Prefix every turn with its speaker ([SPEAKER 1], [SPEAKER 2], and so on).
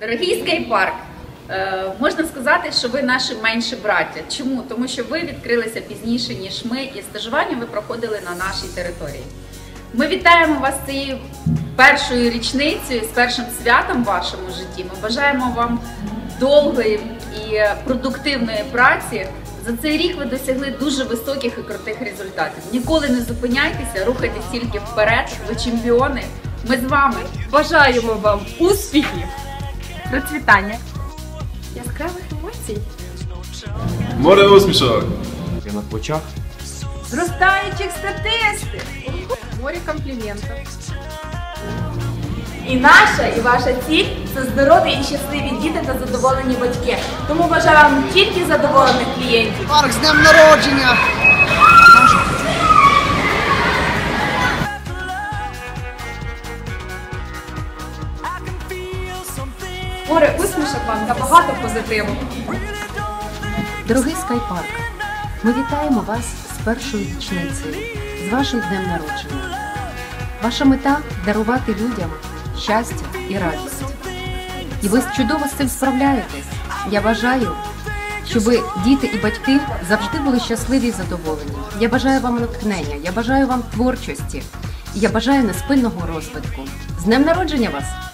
[SPEAKER 1] Дорогий скейпарк, е, можна сказати, що ви наші менші браття. Чому? Тому що ви відкрилися пізніше, ніж ми, і стажування ви проходили на нашій території. Ми вітаємо вас з цією першою річницею, з першим святом в вашому житті. Ми бажаємо вам довгої і продуктивної праці. За цей рік ви досягли дуже високих і крутих результатів. Ніколи не зупиняйтеся, рухайтесь тільки вперед. Ви чемпіони. Ми з вами.
[SPEAKER 2] Бажаємо вам успіхів, процвітання, яскравих емоцій,
[SPEAKER 3] Море усмішок!
[SPEAKER 4] Прямо в очах.
[SPEAKER 2] зростаючих статистик, морі компліментів.
[SPEAKER 5] І наша, і ваша ціль це здорові і щасливі діти та задоволені батьки. Тому бажаю вам тільки задоволених клієнтів.
[SPEAKER 6] Парк з днем народження!
[SPEAKER 2] Море усмішок вам та багато позитиву.
[SPEAKER 7] Дорогий скайпарк, ми вітаємо вас з першою річницею, з вашим днем народження. Ваша мета дарувати людям щастя і радість. І ви чудово з цим справляєтесь. Я бажаю, щоб діти і батьки завжди були щасливі і задоволені. Я бажаю вам натхнення, я бажаю вам творчості, я бажаю неспинного розвитку. З днем народження вас!